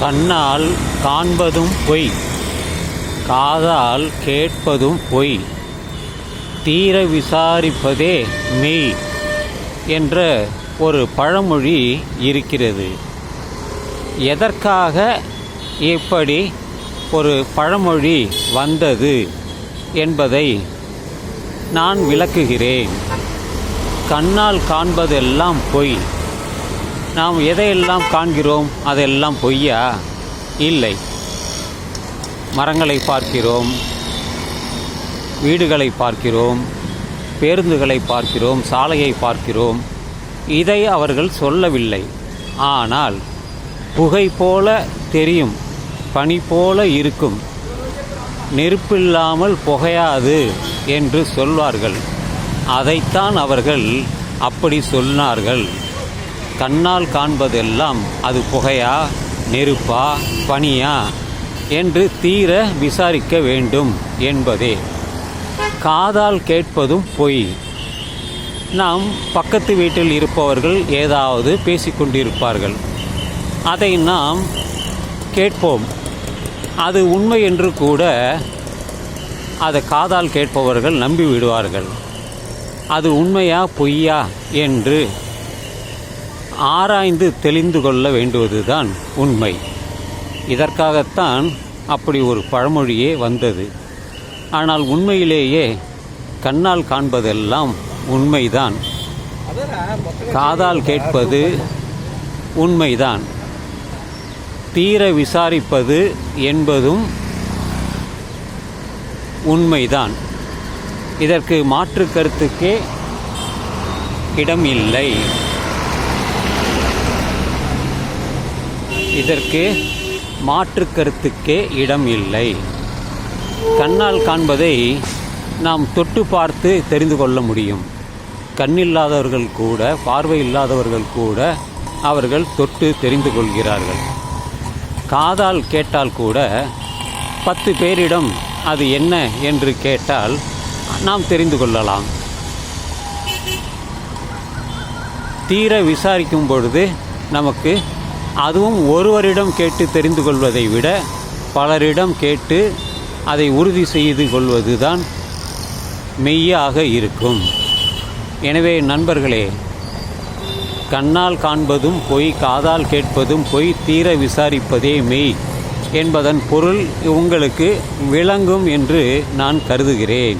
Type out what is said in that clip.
கண்ணால் காண்பதும் பொய் காதால் கேட்பதும் பொய் தீர விசாரிப்பதே மெய் என்ற ஒரு பழமொழி இருக்கிறது. எதற்காக இப்படி ஒரு பழமொழி வந்தது என்பதை நான் விளக்குகிறேன். கண்ணால் காண்பதெல்லாம் பொய் நாம் எதையெல்லாம் காண்கிறோம் அதெல்லாம் பொய்யா? இல்லை. மரங்களை பார்க்கிறோம் வீடுகளை பார்க்கிறோம் பேருந்துகளை பார்க்கிறோம் சாலையை பார்க்கிறோம். இதை அவர்கள் சொல்லவில்லை. ஆனால் புகை போல தெரியும் பனி போல இருக்கும். நெருப்பில்லாமல் புகையாது என்று சொல்வார்கள். அதைத்தான் அவர்கள் அப்படி சொன்னார்கள். கண்ணால் காண்பதெல்லாம் அது புகையா நெருப்பா பனியா என்று தீர விசாரிக்க வேண்டும் என்பதே. காதால் கேட்பதும் பொய். நாம் பக்கத்து வீட்டில் இருப்பவர்கள் ஏதாவது பேசிக்கொண்டிருப்பார்கள். அதை நாம் கேட்போம். அது உண்மை என்று கூட அதை காதால் கேட்பவர்கள் நம்பி விடுவார்கள் அது உண்மையா பொய்யா என்று ஆராய்ந்து தெளிந்து கொள்ள வேண்டுவதுதான் உண்மை. இதற்காகத்தான் அப்படி ஒரு பழமொழியே வந்தது. ஆனால் உண்மையிலேயே கண்ணால் காண்பதெல்லாம் உண்மைதான். காதால் கேட்பது உண்மைதான். தீர விசாரிப்பது என்பதும் உண்மைதான். இதற்கு மாற்று கருத்துக்கே இடம் இல்லை இதற்கு மாற்று கருத்துக்கே இடம் இல்லை. கண்ணால் காண்பதை நாம் தொட்டு பார்த்து தெரிந்து கொள்ள முடியும். கண்ணில்லாதவர்கள் கூட பார்வை இல்லாதவர்கள் கூட அவர்கள் தொட்டு தெரிந்து கொள்கிறார்கள். காதால் கேட்டால் கூட பத்து பேரிடம் அது என்ன என்று கேட்டால் நாம் தெரிந்து கொள்ளலாம். தீர விசாரிக்கும் பொழுது நமக்கு அதுவும் ஒருவரிடம் கேட்டு தெரிந்து கொள்வதை விட பலரிடம் கேட்டு அதை உறுதி செய்து கொள்வதுதான் மெய்யாக இருக்கும். எனவே நண்பர்களே கண்ணால் காண்பதும் பொய் காதால் கேட்பதும் பொய் தீர விசாரிப்பதே மெய் என்பதன் பொருள் உங்களுக்கு விளங்கும் என்று நான் கருதுகிறேன்.